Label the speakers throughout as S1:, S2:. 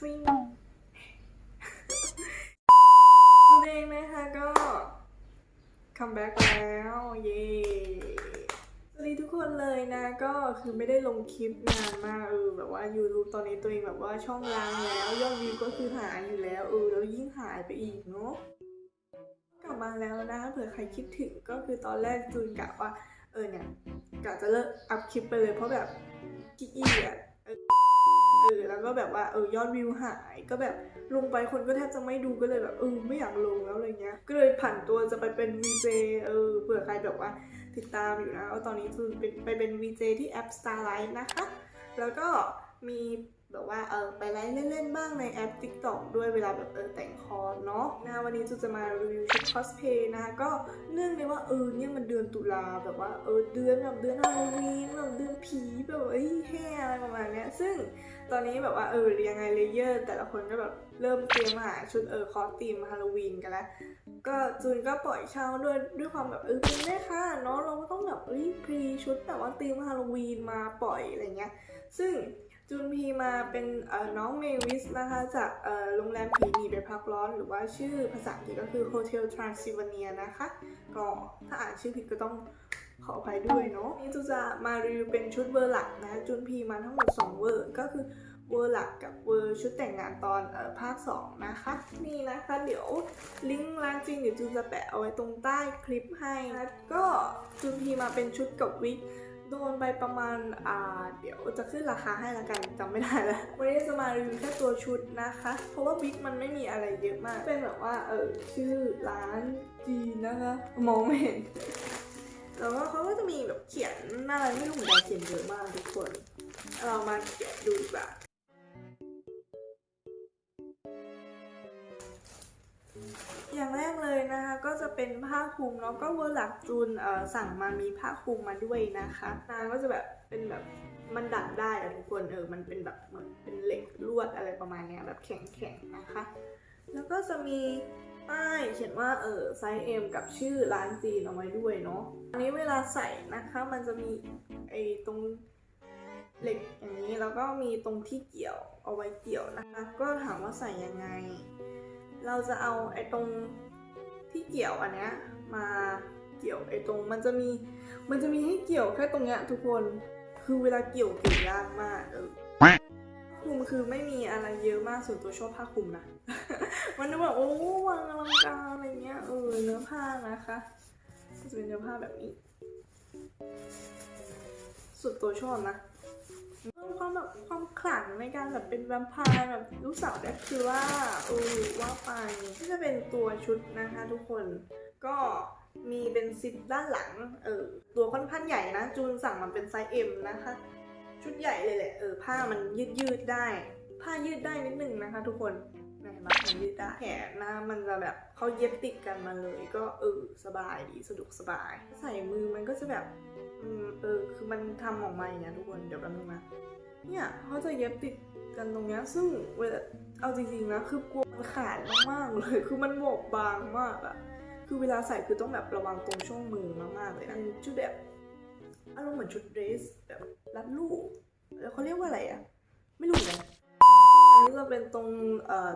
S1: ทริงตัวเองนะคะก็คัมแบ็กแล้วเย้สวัสดีทุกคนเลยนะก็คือไม่ได้ลงคลิปนานมากเออแบบว่า YouTube ตอนนี้ตัวเองแบบว่าช่องล้างแล้วยอดวิวก็คือหายอยู่แล้วเออแล้วยิ่งหายไปอีกเนาะกลับมาแล้วนะเผื่อใครคิดถึงก็คือตอนแรกจูนกะว่าเออเนี่ยกะจะเลิกอัพคลิปไปเลยเพราะแบบขี้เกียจเออ เออแล้วก็แบบว่าเออยอดวิวหายก็แบบลงไปคนก็แทบจะไม่ดูก็เลยแบบเออไม่อยากลงแล้วอะไรเงี้ย ก็เลยผันตัวจะไปเป็น v ีเเออเผื่อใครแบบว่าติดตามอยู่นะว่าตอนนี้คือเป็นไปเป็น VJ ที่แอป Starlight นะคะ แล้วก็ มีแบบว่าเออไปไลฟ์เล่นๆบ้างในแอป TikTok ด้วยเวลาแบบเออแต่งคอร์สเนาะนะวันนี้จูจะมารีวิวชุดคอสเพย์นะคะก็เนื่องในว่าเออเนี่ยมันเดือนตุลาแบบว่าเออเดือนแบบเดือนฮาโลวีนแบบเดือนผีแบบเอ้ยแห่อะไรประมาณเนี้ยซึ่งตอนนี้แบบว่าเออยังไงเลเยอร์ แต่ละคนก็แบบเริ่มเตรียมหาชุดเออคอสตีมฮาโลวีนกันแล้วก็จูนก็ปล่อยเช่าด้วยด้วยความแบบเออเป็นแม่ค่ะเนาะเราก็ต้องแบบเอ้ยพรีชุดแบบว่าตีมฮาโลวีนมาปล่อยอะไรเงี้ยซึ่ง จูนพีมาเป็นน้องเมวิสนะคะ จากโรงแรมผีหนีไปพักร้อน หรือว่าชื่อภาษาอังกฤษก็คือ Hotel Transylvania นะคะ ก็ถ้าอ่านชื่อผิดก็ต้องขออภัยด้วยเนาะนี่จูจะมารีวิวเป็นชุดเวอร์หลักนะจูนพีมาทั้งหมด 2 เวอร์ก็คือเวอร์หลักกับเวอร์ชุดแต่งงานตอนอภาค 2 นะคะ นี่นะคะเดี๋ยวลิงก์ร้านจริงเดี๋ยวจูนจะแปะเอาไว้ตรงใต้คลิปให้นะก็จูนพีมาเป็นชุดกับวิก โดนไปประมาณอ่าเดี๋ยวจะขึ้นราคาให้ละกันจำไม่ได้แล้ววันนี้จะมารีวิวแค่ตัวชุดนะคะ เพราะว่าบิ๊กมันไม่มีอะไรเยอะมาก เป็นแบบว่าเออชื่อร้านจีนนะคะมองไม่เห็นแล้วก็เขาก็จะมีแบบเขียนอะไรไม่รู้เหมือนกันเขียนเยอะมากทุกคน เรามาเขียนดูดีกว่า อย่างแรกเลยนะคะก็จะเป็นผ้าคลุมแล้วก็เวอร์หลักจูนสั่งมามีผ้าคลุมมาด้วยนะคะนางก็จะแบบเป็นแบบมันดัดได้อะทุกคนเออมันเป็นแบบเหมือนเป็นเหล็กลวดอะไรประมาณเนี้ยแบบแข็งๆนะคะ แล้วก็จะมีป้ายเขียนว่าเออไซส์ M กับชื่อร้านจีนเอาไว้ด้วยเนาะอันนี้เวลาใส่นะคะมันจะมีไอ้ตรงเหล็กอย่างนี้แล้วก็มีตรงที่เกี่ยวเอาไว้เกี่ยวนะคะ ก็ถามว่าใส่ยังไง เราจะเอาไอ้ตรงที่เกี่ยวอันเนี้ยมาเกี่ยวไอ้ตรงมันจะมีมันจะมีให้เกี่ยวแค่ตรงเนี้ยทุกคนคือเวลาเกี่ยวเกี่ยวยากมากเออผ้าคลุมคือไม่มีอะไรเยอะมากส่วนตัวชอบผ้าคลุมนะ มันดูแบบโอ้วางอลังการอะไรเงี้ยเออเนื้อผ้านะคะจะเป็นเนื้อผ้าแบบนี้ส่วนตัวชอบนะ เพิ่มความแบบความขลังในการแบบเป็นแวมไพร์แบบลูกสาวแดกคือว่าเออว่าไปที่จะเป็นตัวชุดนะคะทุกคนก็มีเป็นซิปด้านหลังเออตัวค่อนข้างใหญ่นะ จูนสั่งมันเป็นไซส์เอ็มนะคะ ชุดใหญ่เลยแหละเออผ้ามันยืดยืดได้ ผ้ายืดได้นิดนึงนะคะ ทุกคน หนมันยืดได้แขนนะมันจะแบบเขาเย็บติดกันมาเลย ก็เออสบายดีสะดวกสบาย ใส่มือมันก็จะแบบอืมเออคือมันทำออกมาอย่างเงี้ยทุกคนเดี๋ยวแป๊บนึงนะเนี่ยเขาจะเย็บติดกันตรงเนี้ยซึ่งเวลาเอาจริงๆนะคือกลัวมันขาดมากๆเลย คือมันบอบบางมากอะคือเวลาใส่คือต้องแบบระวังตรงช่วงมือมากๆเลยนะเป็นชุดแบบอารมณ์เหมือนชุดเดรสแบบรัดลูกแล้วเขาเรียกว่าอะไรอะไม่รู้เล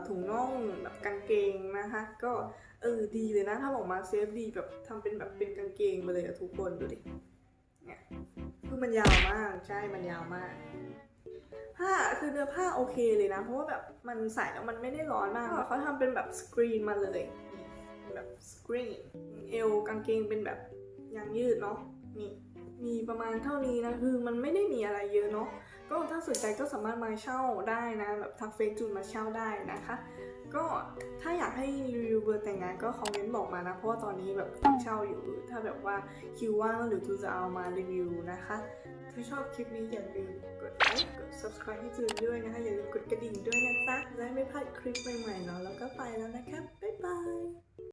S1: ถุงน่องแบบกางเกงนะคะ ก็เออดีเลยนะถ้าออกมาเซฟดีแบบทำเป็นแบบเป็นกางเกงไปเลยอะทุกคนดูดิเนี่ยคือมันยาวมากใช่มันยาวมากผ้าคือเนื้อผ้าโอเคเลยนะ เพราะว่าแบบมันใส่แล้วมันไม่ได้ร้อนมากเขาทำเป็นแบบสกรีนมาเลยนี่แบบสกรีนเอวกางเกงเป็นแบบยางยืดเนาะนี่ มีประมาณเท่านี้นะคือมันไม่ได้มีอะไรเยอะเนาะก็ถ้าสนใจก็สามารถมาเช่าได้นะแบบทักเฟซจูนมาเช่าได้นะคะ ก็ถ้าอยากให้รีวิวเบอร์แต่งงานก็คอมเมนต์บอกมานะเพราะว่าตอนนี้แบบเช่าอยู่ ถ้าแบบว่าคิวว่างหรือจูจะเอามารีวิวนะคะถ้าชอบคลิปนี้อย่าลืมกดไลค์กด subscribe ให้จูนด้วยนะคะอย่าลืมกดกระดิ่งด้วยนะจ๊ะจะได้ไม่พลาดคลิปใหม่ๆเนาะแล้วก็ไปแล้วนะคะบ๊ายบาย